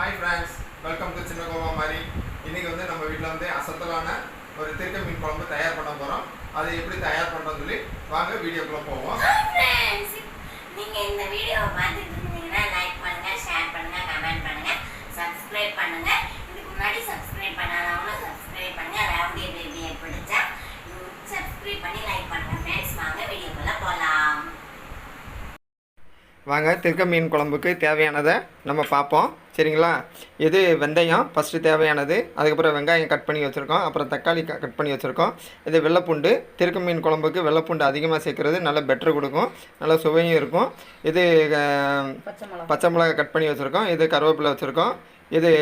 Hi friends welcome to சின்ன கோவா மாதிரி இன்றைக்கி வந்து நம்ம வீட்டில் வந்து அசத்தலான ஒரு திருக்க மீன் குழம்பு தயார் பண்ண போகிறோம் அதை எப்படி தயார் பண்ணுறோம்னு சொல்லி வாங்க வீடியோக்குள்ளே போவோம். நீங்கள் இந்த வீடியோவை பார்த்துட்டு இருந்தீங்கன்னா லைக் பண்ணுங்க ஷேர் பண்ணுங்க கமெண்ட் பண்ணுங்க சப்ஸ்கிரைப் பண்ணுங்க இதுக்கு முன்னாடி சப்ஸ்கிரைப் பண்ணாதவங்களும் சப்ஸ்கிரைப் பண்ணுங்க ரவுடி பேபியை பிடிச்சா சப்ஸ்கிரைப் பண்ணி லைக் பண்ணுங்க ஃப்ரெண்ட்ஸ் வாங்க வீடியோக்குள்ள போலாம் வாங்க திருக்க மீன் குழம்புக்கு தேவையானதை நம்ம பார்ப்போம். சரிங்களா? இது வெந்தயம்? ஃபஸ்ட்டு தேவையானது. அதுக்கப்புறம் வெங்காயம் கட் பண்ணி வச்சுருக்கோம். அப்புறம் தக்காளி கட் பண்ணி வச்சுருக்கோம். இது வெள்ளைப்பூண்டு. திருக்க மீன் குழம்புக்கு வெள்ளைப்பூண்டு அதிகமாக சேர்க்குறது நல்ல பெட்டர் கொடுக்கும். நல்ல சுவையும் இருக்கும். இது பச்சை மிளகா. கட் பண்ணி வச்சுருக்கோம். இது கருவேப்பிலை வச்சுருக்கோம். இது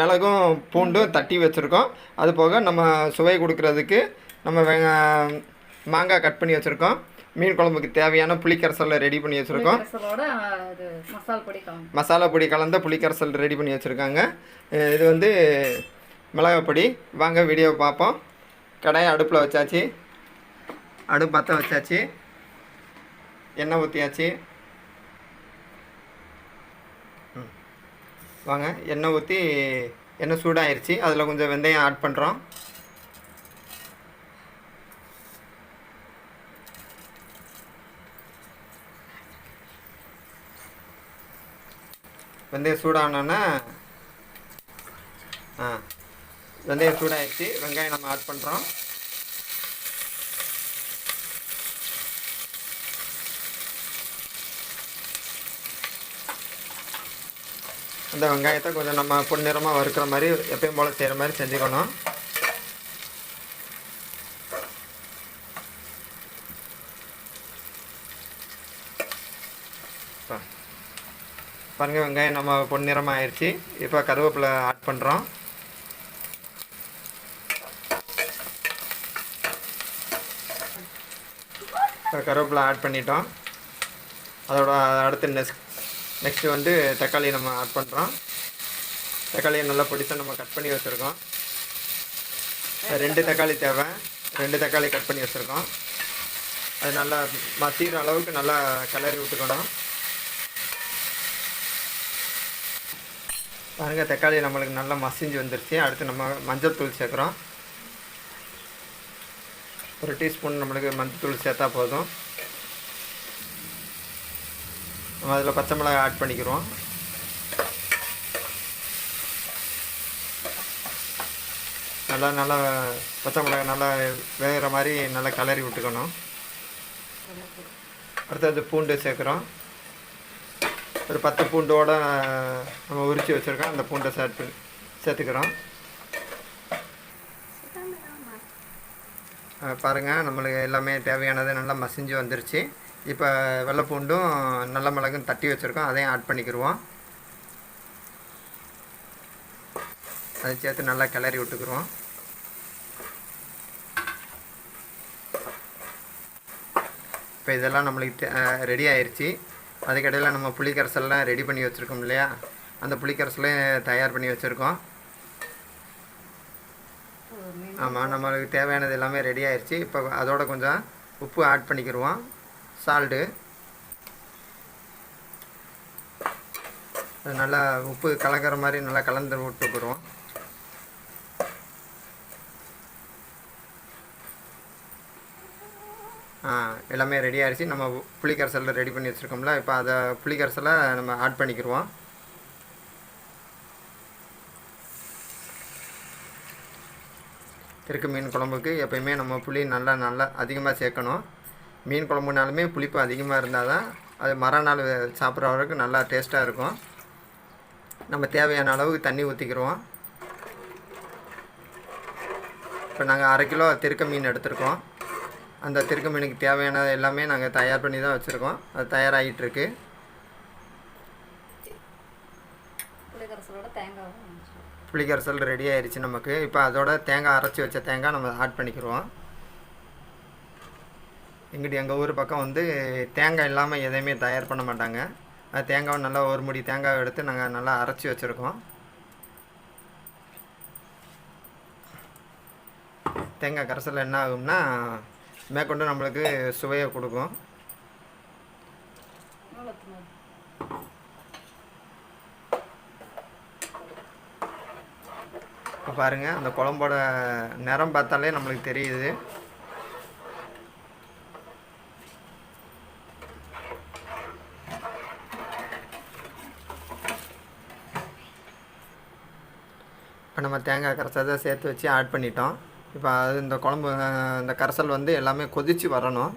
மிளகும் பூண்டும் தட்டி வச்சுருக்கோம். அது போக நம்ம சுவை கொடுக்கறதுக்கு நம்ம வெங்க மாங்காய் கட் பண்ணி வச்சுருக்கோம். மீன் குழம்புக்கு தேவையான புளிக்கரசலை ரெடி பண்ணி வச்சுருக்கோம். மசால் பொடி கலந்து. புளிக்கரசல் ரெடி பண்ணி வச்சுருக்காங்க. இது வந்து மிளகாய் பொடி. வாங்க வீடியோ பார்ப்போம். கடாயை அடுப்பில் வச்சாச்சு. அடுப்பு பற்ற வச்சாச்சு. எண்ணெய் ஊற்றியாச்சு. வாங்க எண்ணெய் ஊற்றி எண்ணெய் சூடாயிருச்சு. அதில் கொஞ்சம் வெந்தயம் ஆட் பண்ணுறோம் வெந்தயம் சூடானோன்னா ஆ வெந்தயம் சூடாகிடுச்சு வெங்காயம் நம்ம ஆட் பண்ணுறோம் அந்த வெங்காயத்தை கொஞ்சம் நம்ம பொன்னிறமாக வறுக்கிற மாதிரி எப்பயும் போல் செய்கிற மாதிரி செஞ்சுக்கணும். Bye. பாருங்கள் வெங்காயம் நம்ம பொன்னிறமாக ஆயிடுச்சு இப்போ கருவேப்பிலை ஆட் பண்ணுறோம் இப்போ கருவேப்பிலை ஆட் பண்ணிட்டோம். அதோட அடுத்து நெக்ஸ்ட் நெக்ஸ்ட்டு வந்து தக்காளி நம்ம ஆட் பண்ணுறோம் தக்காளியை நல்லா பிடிச்சா நம்ம கட் பண்ணி வச்சுருக்கோம். ரெண்டு தக்காளி தேவை. ரெண்டு தக்காளி கட் பண்ணி வச்சுருக்கோம். அது நல்லா மசிகிற அளவுக்கு நல்லா கிளறி விட்டுக்கணும். பாருங்க தக்காளி நம்மளுக்கு நல்லா மசிஞ்சு வந்துருச்சு. அடுத்து நம்ம மஞ்சள் தூள் சேர்க்குறோம். ஒரு டீஸ்பூன் நம்மளுக்கு மஞ்சள் தூள் சேர்த்தா போதும். நம்ம அதில் பச்சை மிளகாய் ஆட் பண்ணிக்கிறோம் நல்லா நல்லா பச்சை மிளகாய் நல்லா வேகிற மாதிரி நல்லா கிளறி விட்டுக்கணும். அடுத்தது பூண்டு சேர்க்குறோம். ஒரு பத்து பூண்டோட நம்ம உரித்து வச்சுருக்கோம். அந்த பூண்டை சேர்த்து சேர்த்துக்கிறோம். பாருங்கள் நம்மளுக்கு எல்லாமே தேவையானது நல்லா மசிஞ்சு வந்துருச்சு. இப்போ வெள்ளைப்பூண்டும் நல்ல மிளகும் தட்டி வச்சுருக்கோம். அதையும் ஆட் பண்ணிக்கிடுவோம் அதை சேர்த்து நல்லா கிளறி விட்டுக்குருவோம். இப்போ இதெல்லாம் நம்மளுக்கு ரெடி ஆயிடுச்சு அதுக்கடையில் நம்ம புளிக்கரைசல்லாம் ரெடி பண்ணி வச்சுருக்கோம் இல்லையா? அந்த புளிக்கரசலையும் தயார் பண்ணி வச்சுருக்கோம். ஆமாம் நம்மளுக்கு தேவையானது எல்லாமே ரெடி ஆயிடுச்சு இப்போ அதோட கொஞ்சம் உப்பு ஆட் பண்ணிக்கிடுவோம். சால்ட்டு அது நல்லா உப்பு கலக்கிற மாதிரி நல்லா கலந்து விட்டுக்குருவோம் எல்லாமே ரெடி ஆயிடுச்சு நம்ம புளிக்கரசலில் ரெடி பண்ணி வச்சுருக்கோம்ல இப்போ அதை புளிக்கரசலை நம்ம ஆட் பண்ணிக்கிடுவோம் இருக்கு மீன் குழம்புக்கு. எப்பயுமே நம்ம புளி நல்லா நல்லா அதிகமாக சேர்க்கணும். மீன் குழம்புனாலுமே புளிப்பு அதிகமாக இருந்தால் தான் அது மறுநாள் சாப்பிட்ற வரைக்கும் நல்லா டேஸ்ட்டாக இருக்கும். நம்ம தேவையான அளவுக்கு தண்ணி ஊற்றிக்கிடுவோம் இப்போ நாங்கள் அரை கிலோ திருக்க மீன் எடுத்திருக்கோம். அந்த திருக்க மீனுக்கு தேவையான எல்லாமே நாங்கள் தயார் பண்ணி தான் வச்சுருக்கோம். அது தயாராகிட்டு இருக்கு புளிக்கரசலோட தேங்காய் புளிக்கரசல் ரெடி ஆயிருச்சு நமக்கு. இப்போ அதோட தேங்காய் அரைச்சி வச்ச தேங்காய் நம்ம ஆட் பண்ணிக்கிடுவோம் எங்கிட்ட எங்கள் ஊர் பக்கம் வந்து தேங்காய் இல்லாமல் எதையுமே தயார் பண்ண மாட்டாங்க. அது தேங்காவை நல்லா ஒரு முடி தேங்காய் எடுத்து நாங்கள் நல்லா அரைச்சி வச்சுருக்கோம். தேங்காய் கரைசல் என்ன ஆகும்னா மேற்கொண்டு நம்மளுக்கு சுவையை கொடுக்கும். இப்போ பாருங்கள் அந்த குழம்போட நிறம் பார்த்தாலே நம்மளுக்கு தெரியுது. இப்போ நம்ம தேங்காய் கரைச்சதை சேர்த்து வச்சு ஆட் பண்ணிட்டோம். இப்போ அது இந்த குழம்பு இந்த கரைசல் வந்து எல்லாமே கொதித்து வரணும்.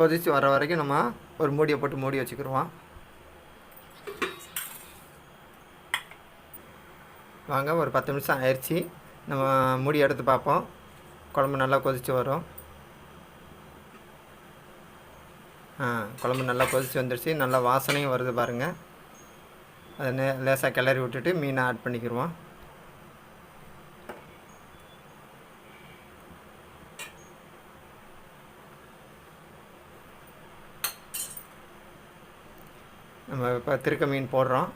கொதித்து வர வரைக்கும் நம்ம ஒரு மூடியை போட்டு மூடி வச்சுக்கிடுவோம். வாங்க ஒரு பத்து நிமிஷம் ஆயிடுச்சு. நம்ம மூடி எடுத்து பார்ப்போம். குழம்பு நல்லா கொதித்து வரும். ஆ குழம்பு நல்லா கொதித்து வந்துடுச்சு நல்லா வாசனையும் வருது பாருங்கள் அதை லேசாக கிளறி விட்டுட்டு மீனை ஆட் பண்ணிக்கிடுவோம். நம்ம இப்போ திருக்க மீன் போடுறோம்.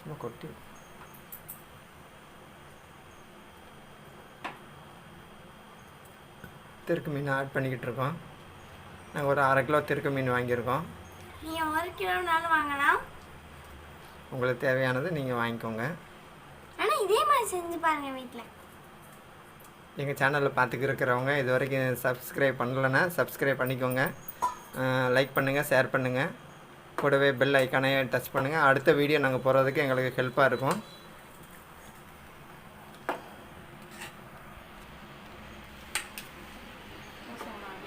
சும்மா கொட்டி. திருக்கு மீன் ஆட் பண்ணிக்கிட்டு இருக்கோம். நாங்கள் ஒரு அரை கிலோ திருக்கு மீன் வாங்கியிருக்கோம். நீங்கள் ஒரு கிலோனாலும் வாங்கலாம். உங்களுக்கு தேவையானது நீங்கள் வாங்கிக்கோங்க. ஆனால் இதே மாதிரி செஞ்சு பாருங்க வீட்டில் எங்கள் சேனலில் பார்த்துக்கு இருக்கிறவங்க இது வரைக்கும் சப்ஸ்கிரைப் பண்ணலைன்னா சப்ஸ்கிரைப் பண்ணிக்கோங்க. லைக் பண்ணுங்கள் ஷேர் பண்ணுங்கள் கூடவே பெல் ஐக்கானே டச் பண்ணுங்கள் அடுத்த வீடியோ நாங்கள் போகிறதுக்கு எங்களுக்கு ஹெல்ப்பாக இருக்கும்.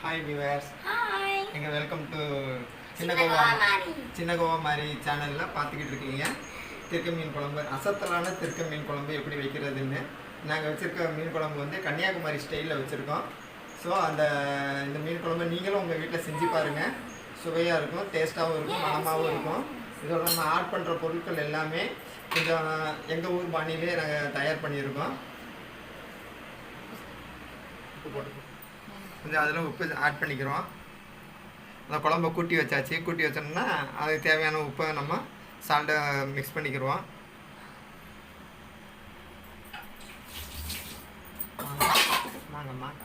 ஹாய் வியூவர்ஸ் எங்கள் வெல்கம் டு சின்ன கோவா. சின்ன கோவா மாதிரி சேனலில் பார்த்துக்கிட்டு இருக்கீங்க. திருக்க மீன் குழம்பு அசத்தலான திருக்க மீன் குழம்பு எப்படி வைக்கிறதுன்னு. நாங்கள் வச்சுருக்க மீன் குழம்பு வந்து கன்னியாகுமரி ஸ்டைலில் வச்சுருக்கோம். ஸோ அந்த இந்த மீன் குழம்பு நீங்களும் உங்கள் வீட்டில் செஞ்சு பாருங்கள் சுவையாக இருக்கும் டேஸ்ட்டாகவும் இருக்கும் மனமாகவும் இருக்கும். இதோட நம்ம ஆட் பண்ணுற பொருட்கள் எல்லாமே கொஞ்சம் எங்கள் ஊர் பாணியிலே நாங்கள் தயார் பண்ணியிருக்கோம். உப்பு போட்டு கொஞ்சம் அதில் உப்பு ஆட் பண்ணிக்கிறோம். அந்த குழம்ப கூட்டி வச்சாச்சு. கூட்டி வச்சோம்னா அதுக்கு தேவையான உப்பை நம்ம சால்ட்டை மிக்ஸ் பண்ணிக்கிடுவோம் வாங்க வாங்க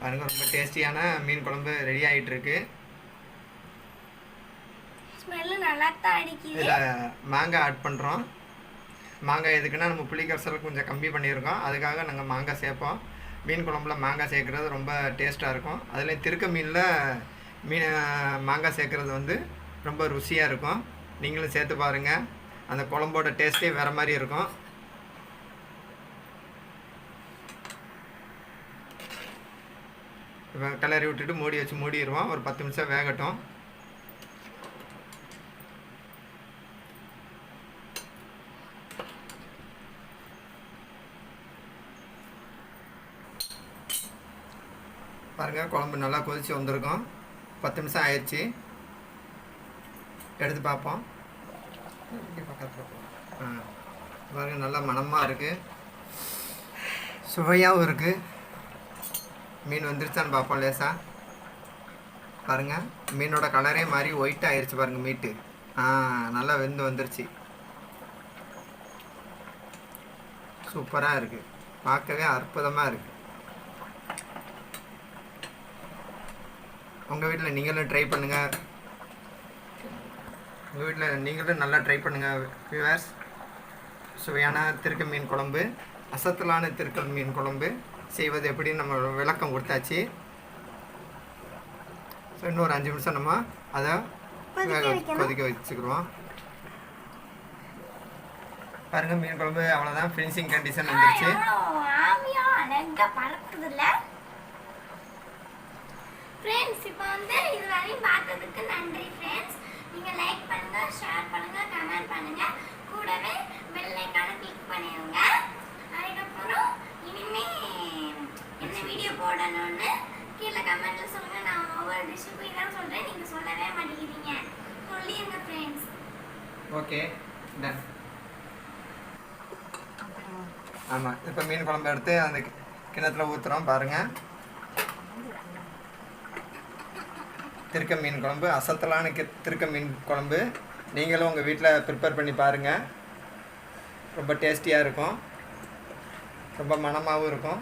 பாருங்க ரொம்ப டேஸ்டியான மீன் குழம்பு ரெடி ஆகிட்டு இருக்கு இதில் மாங்காய் ஆட் பண்ணுறோம் மாங்காய் எதுக்குன்னா நம்ம புளி கரைசல் கொஞ்சம் கம்மி பண்ணியிருக்கோம். அதுக்காக நாங்கள் மாங்காய் சேர்ப்போம். மீன் குழம்புல மாங்காய் சேர்க்குறது ரொம்ப டேஸ்ட்டாக இருக்கும். அதில் திருக்க மீனில் மீன் மாங்காய் சேர்க்குறது வந்து ரொம்ப ருசியாக இருக்கும். நீங்களும் சேர்த்து பாருங்கள் அந்த குழம்போட டேஸ்ட்டே வேறு மாதிரி இருக்கும். இப்போ கிளறி விட்டுட்டு மூடி வச்சு மூடிடுவோம் ஒரு பத்து நிமிஷம் வேகட்டும். பாருங்கள் குழம்பு நல்லா கொதித்து வந்திருக்கும். பத்து நிமிஷம் ஆயிடுச்சு. எடுத்து பார்ப்போம். ஆ பாருங்க நல்லா மணமாக இருக்குது சுவையாகவும் இருக்குது மீன் வந்துருச்சான்னு பார்ப்போம் லேசா. பாருங்கள் மீனோட கலரே மாதிரி ஒயிட் ஆயிடுச்சு பாருங்கள் மீட்டு ஆ நல்லா வெந்து வந்துருச்சு. சூப்பராக இருக்குது பார்க்கவே அற்புதமாக இருக்குது உங்கள் வீட்டில் நீங்களும் ட்ரை பண்ணுங்கள் உங்கள் வீட்டில் நீங்களும் நல்லா ட்ரை பண்ணுங்கள் வியூவர்ஸ் சுவையான திருக்க மீன் குழம்பு அசத்தலான திருக்கல் மீன் குழம்பு செய்வது எப்படின்னு நம்ம விளக்கம் கொடுத்தாச்சு. ஸோ இன்னொரு அஞ்சு நிமிஷம் நம்ம அதை கொதிக்க வச்சுக்கிடுவோம். பாருங்கள் மீன் குழம்பு அவ்வளோதான் ஃபினிஷிங் கண்டிஷன் வந்துருச்சு. ஃப்ரெண்ட்ஸ் இப்போ வந்து இது வரையும் பார்த்ததுக்கு நன்றி ஃப்ரெண்ட்ஸ் நீங்கள் லைக் பண்ணுங்கள் ஷேர் பண்ணுங்கள் கமெண்ட் பண்ணுங்கள் கூடவே பெல் ஐக்கான கிளிக் பண்ணிடுங்க. அதுக்கப்புறம் இனிமே என்ன வீடியோ போடணும்னு கீழே கமெண்ட்டில் சொல்லுங்கள் நான் ஒவ்வொரு டிஷ்ஷுக்கும் தான் சொல்கிறேன் நீங்கள் சொல்லவே மாட்டேங்கிறீங்க. சொல்லிடுங்க ஃப்ரெண்ட்ஸ் ஓகே டன் ஆமாம் இப்போ மீன் குழம்பு எடுத்து அந்த கிணத்துல ஊற்றுறோம் பாருங்கள் திருக்க மீன் குழம்பு அசத்தலான திருக்க மீன் குழம்பு. நீங்களும் உங்கள் வீட்டில் ப்ரிப்பேர் பண்ணி பாருங்கள் ரொம்ப டேஸ்டியாக இருக்கும். ரொம்ப மனமாகவும் இருக்கும்.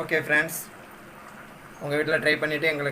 ஓகே ஃப்ரெண்ட்ஸ் உங்கள் வீட்டில் ட்ரை பண்ணிவிட்டு எங்களுக்கு